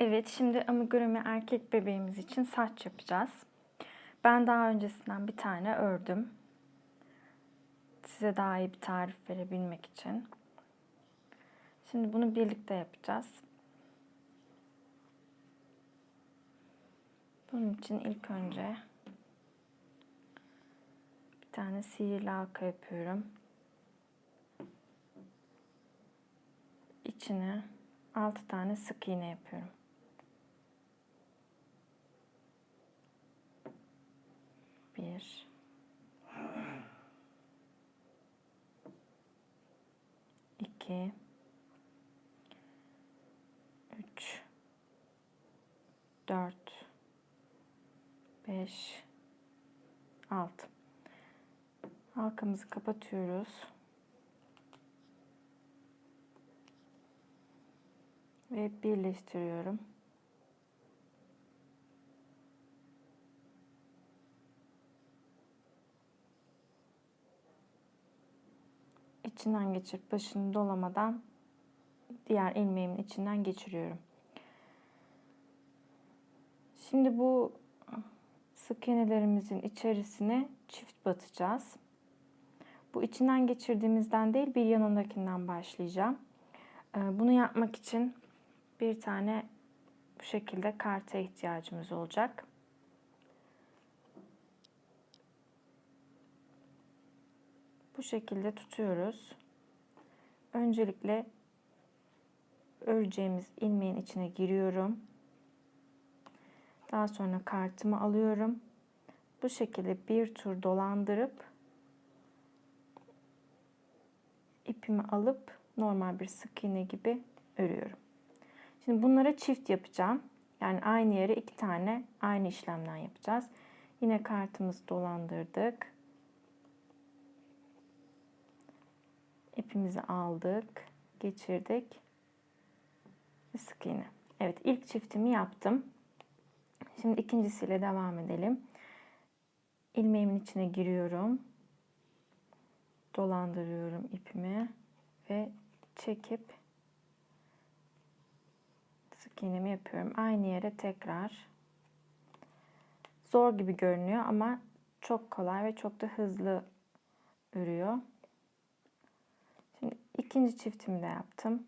Evet, şimdi amigurumi erkek bebeğimiz için saç yapacağız. Ben daha öncesinden bir tane ördüm. Size daha iyi bir tarif verebilmek için. Şimdi bunu birlikte yapacağız. Bunun için ilk önce bir tane sihirli halka yapıyorum. İçine 6 tane sık iğne yapıyorum. Bir. iki, Üç. Dört. Beş. Altı. Halkamızı kapatıyoruz. Ve birleştiriyorum. İçinden geçirip başını dolamadan diğer ilmeğimin içinden geçiriyorum. Şimdi bu sık iğnelerimizin içerisine çift batacağız. Bu içinden geçirdiğimizden değil bir yanındakinden başlayacağım. Ee, bunu yapmak için bir tane bu şekilde karta ihtiyacımız olacak. Bu şekilde tutuyoruz. Öncelikle öreceğimiz ilmeğin içine giriyorum. Daha sonra kartımı alıyorum. Bu şekilde bir tur dolandırıp ipimi alıp normal bir sık iğne gibi örüyorum. Şimdi bunlara çift yapacağım. Yani aynı yere iki tane aynı işlemden yapacağız. Yine kartımızı dolandırdık. İpimizi aldık, geçirdik ve sık iğne. Evet ilk çiftimi yaptım. Şimdi ikincisiyle devam edelim. İlmeğimin içine giriyorum. Dolandırıyorum ipimi ve çekip sık iğnemi yapıyorum. Aynı yere tekrar. Zor gibi görünüyor ama çok kolay ve çok da hızlı örüyor. İkinci çiftimi de yaptım.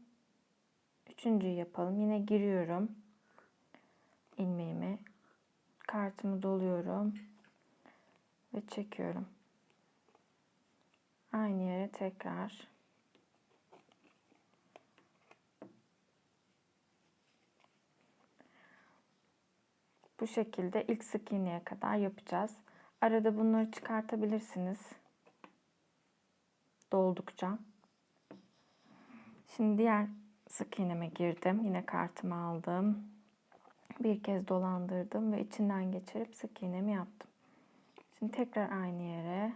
Üçüncüyü yapalım. Yine giriyorum. ilmeğimi. Kartımı doluyorum. Ve çekiyorum. Aynı yere tekrar. Bu şekilde ilk sık iğneye kadar yapacağız. Arada bunları çıkartabilirsiniz. Doldukça. Şimdi diğer sık iğneme girdim. Yine kartımı aldım. Bir kez dolandırdım ve içinden geçirip sık iğnemi yaptım. Şimdi tekrar aynı yere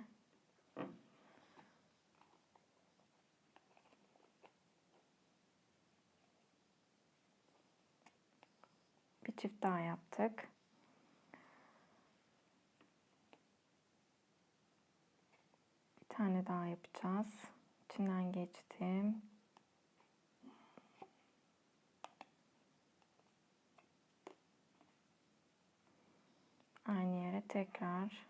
bir çift daha yaptık. Bir tane daha yapacağız. İçinden geçtim. Aynı yere tekrar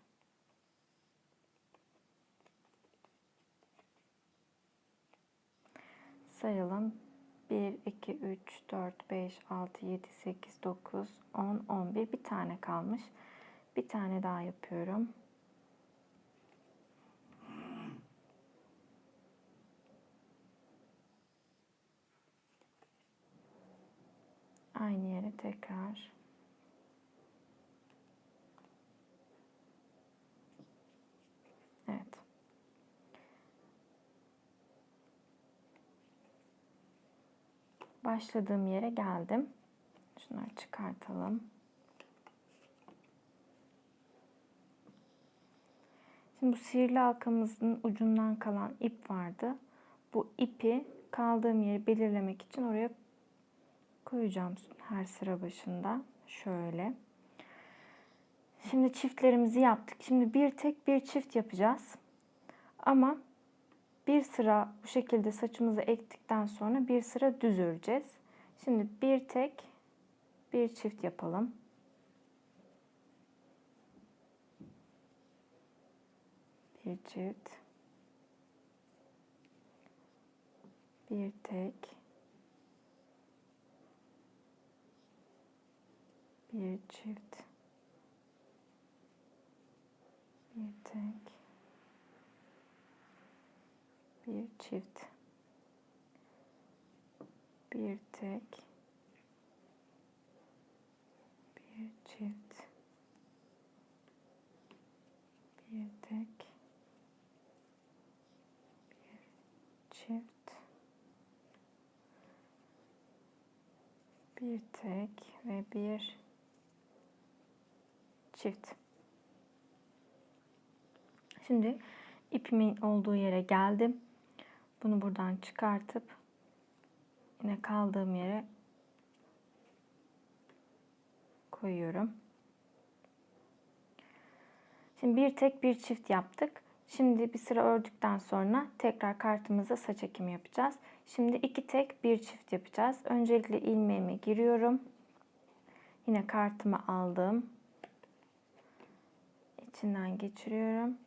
sayalım. 1, 2, 3, 4, 5, 6, 7, 8, 9, 10, 11. Bir tane kalmış. Bir tane daha yapıyorum. Aynı yere tekrar başladığım yere geldim. Şunları çıkartalım. Şimdi bu sihirli halkamızın ucundan kalan ip vardı. Bu ipi kaldığım yeri belirlemek için oraya koyacağım her sıra başında. Şöyle. Şimdi çiftlerimizi yaptık. Şimdi bir tek bir çift yapacağız. Ama bir sıra bu şekilde saçımızı ektikten sonra bir sıra düz öreceğiz. Şimdi bir tek bir çift yapalım. Bir çift. Bir tek. Bir çift. Bir tek. Bir çift. Bir tek. Bir çift. Bir tek. Bir çift. Bir tek ve bir çift. Şimdi ipimin olduğu yere geldim. Bunu buradan çıkartıp yine kaldığım yere koyuyorum. Şimdi bir tek bir çift yaptık. Şimdi bir sıra ördükten sonra tekrar kartımıza saç ekimi yapacağız. Şimdi iki tek bir çift yapacağız. Öncelikle ilmeğime giriyorum. Yine kartımı aldım. İçinden geçiriyorum.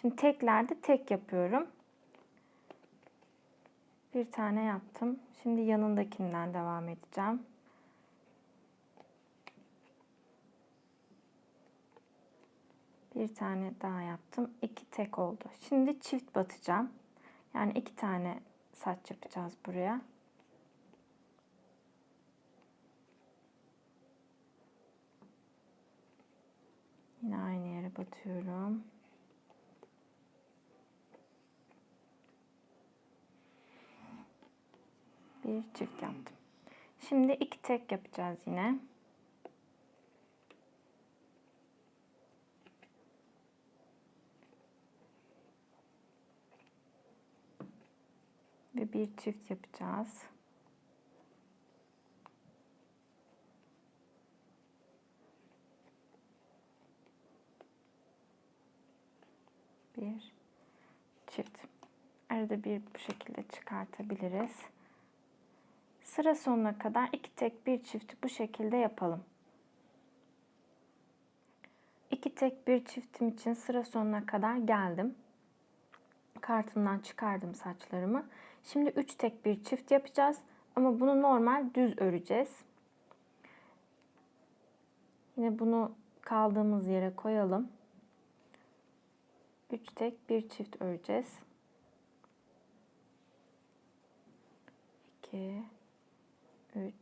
Şimdi teklerde tek yapıyorum. Bir tane yaptım. Şimdi yanındakinden devam edeceğim. Bir tane daha yaptım. İki tek oldu. Şimdi çift batacağım. Yani iki tane saç yapacağız buraya. Yine aynı yere batıyorum. Bir çift yaptım. Şimdi iki tek yapacağız yine. Ve bir çift yapacağız. Bir çift. Arada bir bu şekilde çıkartabiliriz. Sıra sonuna kadar iki tek bir çifti bu şekilde yapalım. İki tek bir çiftim için sıra sonuna kadar geldim. Kartımdan çıkardım saçlarımı. Şimdi üç tek bir çift yapacağız. Ama bunu normal düz öreceğiz. Yine bunu kaldığımız yere koyalım. Üç tek bir çift öreceğiz. 2 3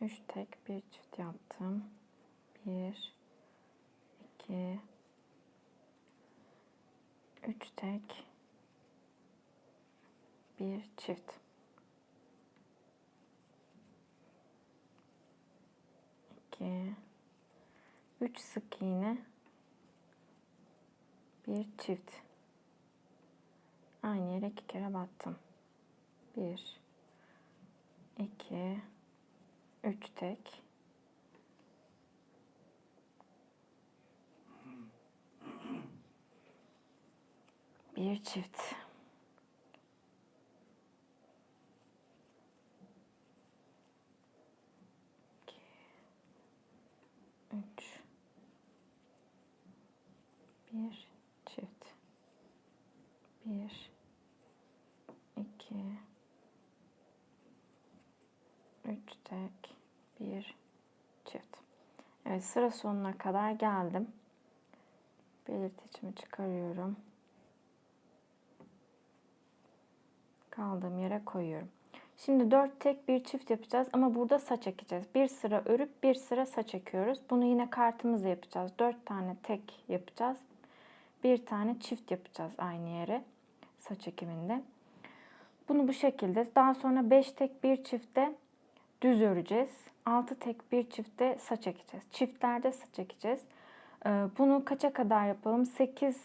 3 tek bir çift yaptım. 1 2 3 tek bir çift. 2 3 sık iğne bir çift. Aynı yere iki kere battım. 1 2 3 tek. Bir çift İki, üç bir çift bir iki üç tek bir çift Evet sıra sonuna kadar geldim belirtecimi çıkarıyorum kaldığım yere koyuyorum Şimdi dört tek bir çift yapacağız ama burada saç ekeceğiz. Bir sıra örüp bir sıra saç ekiyoruz. Bunu yine kartımızla yapacağız. Dört tane tek yapacağız. Bir tane çift yapacağız aynı yere saç ekiminde. Bunu bu şekilde daha sonra 5 tek bir çifte düz öreceğiz. 6 tek bir çifte saç ekeceğiz. Çiftlerde saç ekeceğiz. Ee, bunu kaça kadar yapalım? 8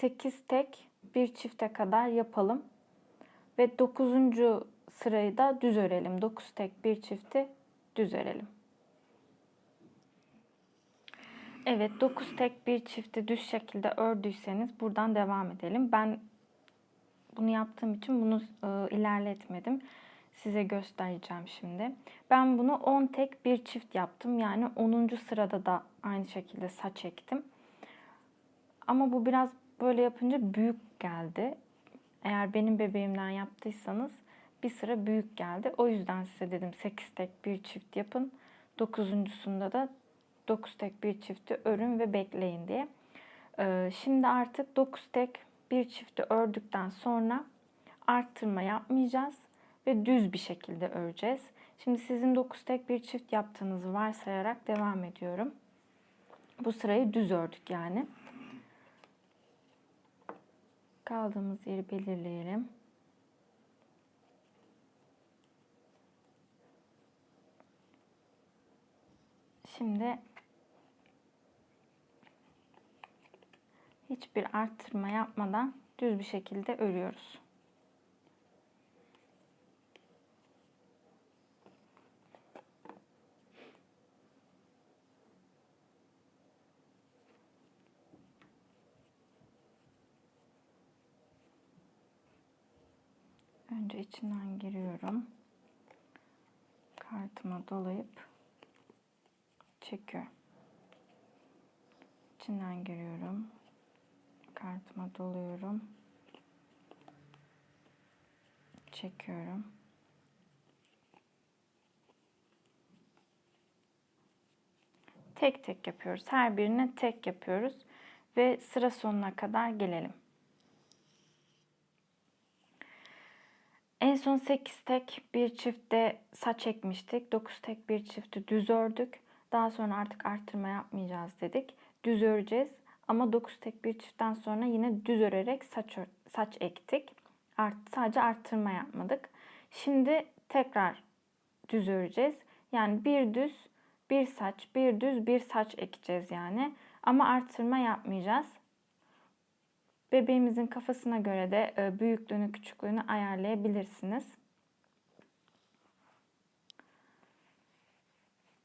8 tek bir çifte kadar yapalım. Ve 9. sırayı da düz örelim. 9 tek bir çifti düz örelim. Evet 9 tek bir çifti düz şekilde ördüyseniz buradan devam edelim. Ben bunu yaptığım için bunu e, ilerletmedim. Size göstereceğim şimdi. Ben bunu 10 tek bir çift yaptım. Yani 10. sırada da aynı şekilde saç ektim. Ama bu biraz böyle yapınca büyük geldi. Eğer benim bebeğimden yaptıysanız bir sıra büyük geldi. O yüzden size dedim 8 tek bir çift yapın. 9.sunda da 9 tek bir çifti örün ve bekleyin diye. Ee, şimdi artık 9 tek bir çifti ördükten sonra arttırma yapmayacağız ve düz bir şekilde öreceğiz. Şimdi sizin 9 tek bir çift yaptığınızı varsayarak devam ediyorum. Bu sırayı düz ördük yani. Kaldığımız yeri belirleyelim. Şimdi hiçbir arttırma yapmadan düz bir şekilde örüyoruz. Önce içinden giriyorum. Kartıma dolayıp çekiyorum. İçinden giriyorum. Kartıma doluyorum. Çekiyorum. Tek tek yapıyoruz. Her birine tek yapıyoruz ve sıra sonuna kadar gelelim. En son 8 tek bir çiftte saç ekmiştik. 9 tek bir çifti düz ördük. Daha sonra artık arttırma yapmayacağız dedik. Düz öreceğiz. Ama 9 tek bir çiftten sonra yine düz örerek saç, saç ektik. Art, sadece arttırma yapmadık. Şimdi tekrar düz öreceğiz. Yani bir düz, bir saç, bir düz, bir saç ekeceğiz yani. Ama arttırma yapmayacağız. Bebeğimizin kafasına göre de e, büyüklüğünü, küçüklüğünü ayarlayabilirsiniz.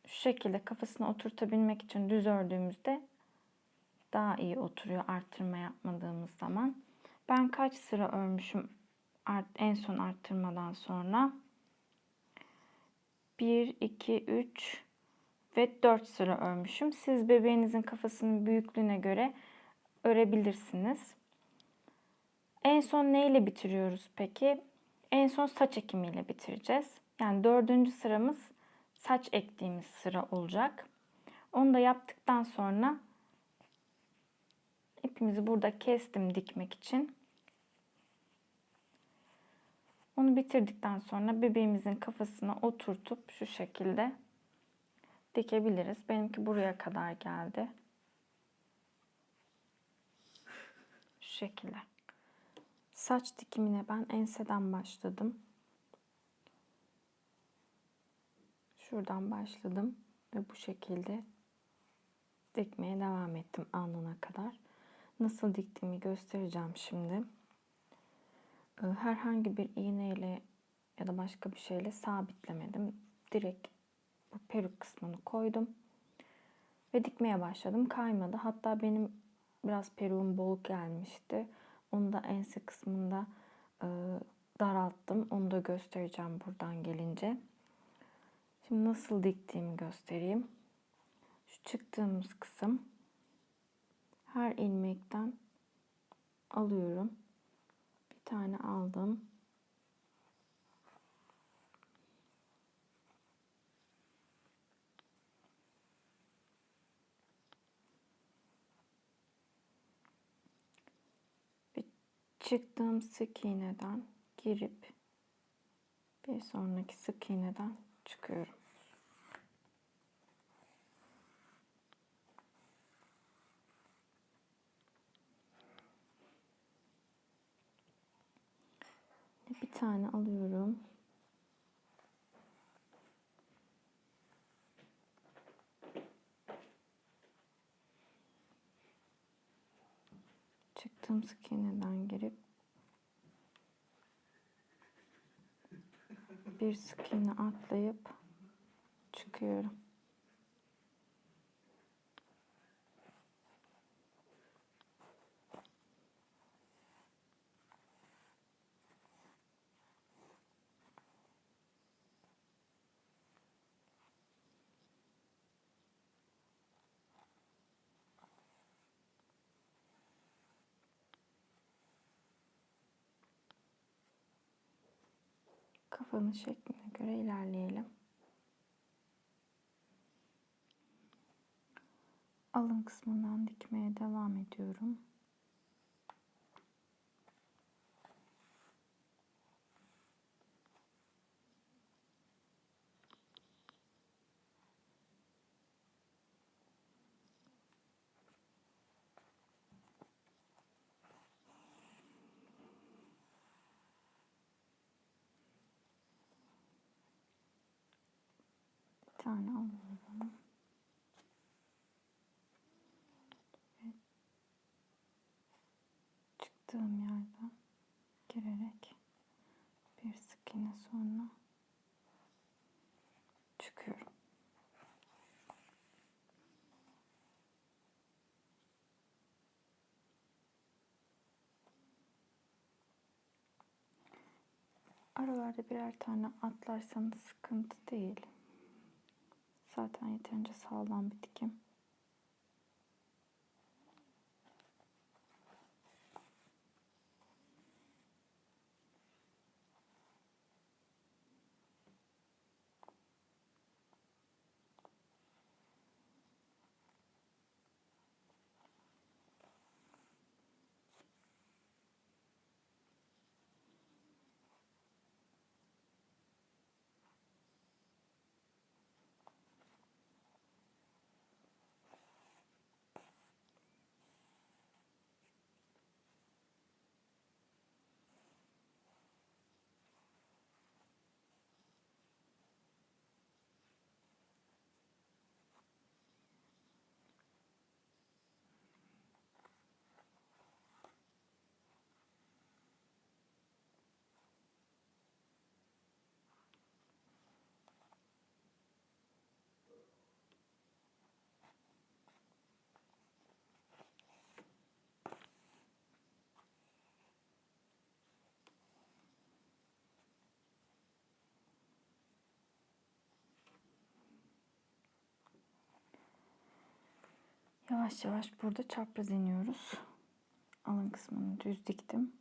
Şu şekilde kafasına oturtabilmek için düz ördüğümüzde daha iyi oturuyor arttırma yapmadığımız zaman. Ben kaç sıra örmüşüm en son arttırmadan sonra? 1, 2, 3 ve 4 sıra örmüşüm. Siz bebeğinizin kafasının büyüklüğüne göre örebilirsiniz. En son neyle bitiriyoruz peki? En son saç ekimiyle bitireceğiz. Yani dördüncü sıramız saç ektiğimiz sıra olacak. Onu da yaptıktan sonra ipimizi burada kestim dikmek için. Onu bitirdikten sonra bebeğimizin kafasına oturtup şu şekilde dikebiliriz. Benimki buraya kadar geldi. Şu şekilde. Saç dikimine ben enseden başladım. Şuradan başladım ve bu şekilde dikmeye devam ettim alnına kadar. Nasıl diktiğimi göstereceğim şimdi. Ee, herhangi bir iğneyle ya da başka bir şeyle sabitlemedim. Direkt bu peruk kısmını koydum ve dikmeye başladım. Kaymadı. Hatta benim biraz peruğum bol gelmişti. Onu da ense kısmında e, daralttım. Onu da göstereceğim buradan gelince. Şimdi nasıl diktiğimi göstereyim. Şu çıktığımız kısım her ilmekten alıyorum. Bir tane aldım. Çıktığım sık iğneden girip bir sonraki sık iğneden çıkıyorum. Bir tane alıyorum. Çıktığım sık iğneden girip bir sık iğne atlayıp çıkıyorum. Kafanın şekline göre ilerleyelim. Alın kısmından dikmeye devam ediyorum. Bir tane alıyorum. Ve çıktığım yerden girerek bir sık iğne sonra çıkıyorum. Aralarda birer tane atlarsanız sıkıntı değil. Zaten yeterince sağlam bir dikim. Yavaş yavaş burada çapraz iniyoruz. Alın kısmını düz diktim.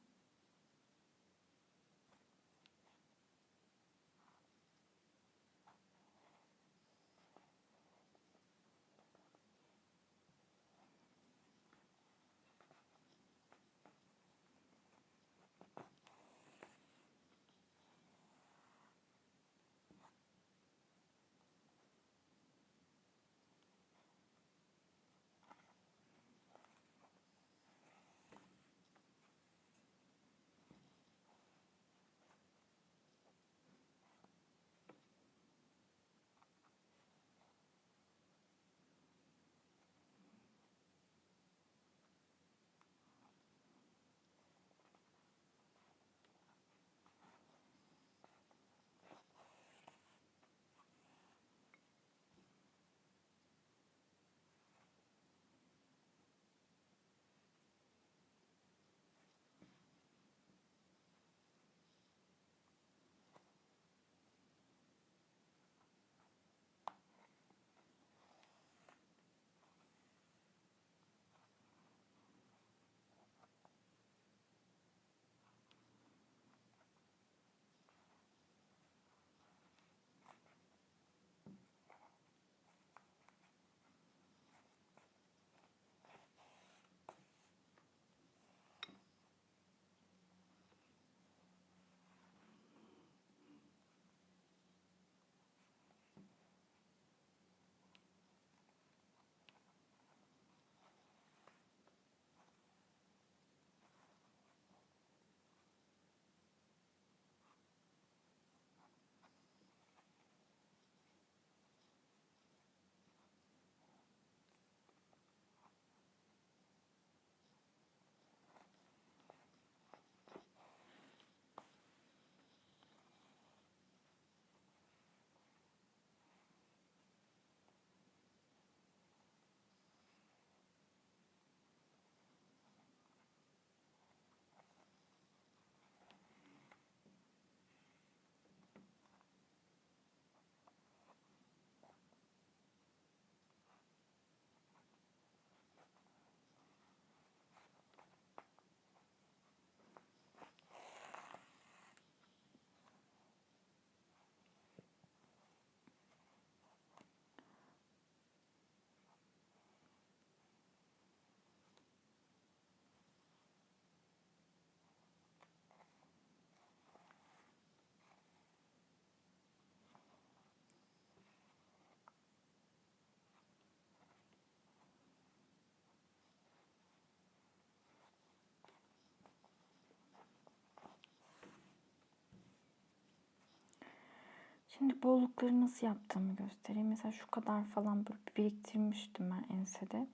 Şimdi bollukları nasıl yaptığımı göstereyim. Mesela şu kadar falan böyle biriktirmiştim ben ensede.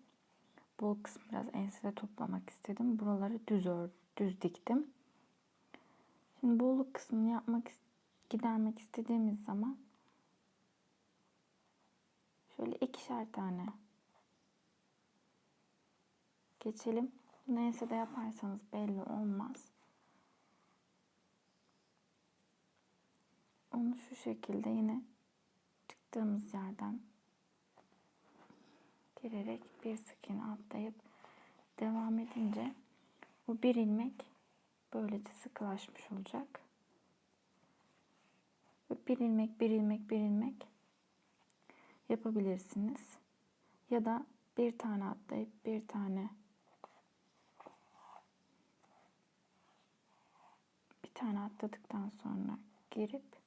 Bol kısmı biraz ensede toplamak istedim. Buraları düz ör, düz diktim. Şimdi bolluk kısmını yapmak gidermek istediğimiz zaman şöyle ikişer tane geçelim. Neyse de yaparsanız belli olmaz. Onu şu şekilde yine çıktığımız yerden girerek bir sık iğne atlayıp devam edince bu bir ilmek böylece sıkılaşmış olacak. Ve bir ilmek, bir ilmek, bir ilmek yapabilirsiniz. Ya da bir tane atlayıp bir tane bir tane atladıktan sonra girip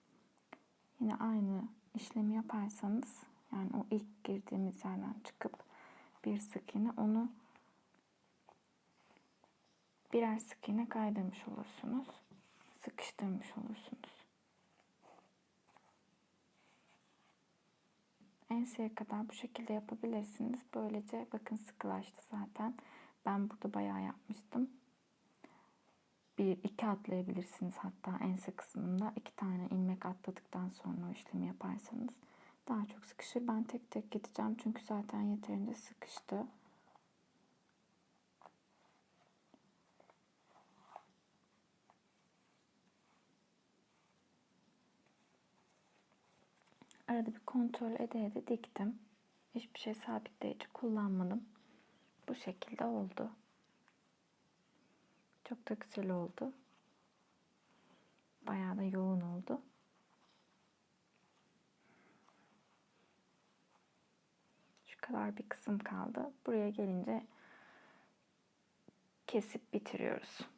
yine aynı işlemi yaparsanız yani o ilk girdiğimiz yerden çıkıp bir sık iğne onu birer sık iğne kaydırmış olursunuz. Sıkıştırmış olursunuz. Enseye kadar bu şekilde yapabilirsiniz. Böylece bakın sıkılaştı zaten. Ben burada bayağı yapmıştım. Bir iki atlayabilirsiniz hatta ense kısmında. iki tane ilmek atladıktan sonra o işlemi yaparsanız daha çok sıkışır. Ben tek tek gideceğim çünkü zaten yeterince sıkıştı. Arada bir kontrol ede ede diktim. Hiçbir şey sabitleyici kullanmadım. Bu şekilde oldu. Çok da güzel oldu. Bayağı da yoğun oldu. Şu kadar bir kısım kaldı. Buraya gelince kesip bitiriyoruz.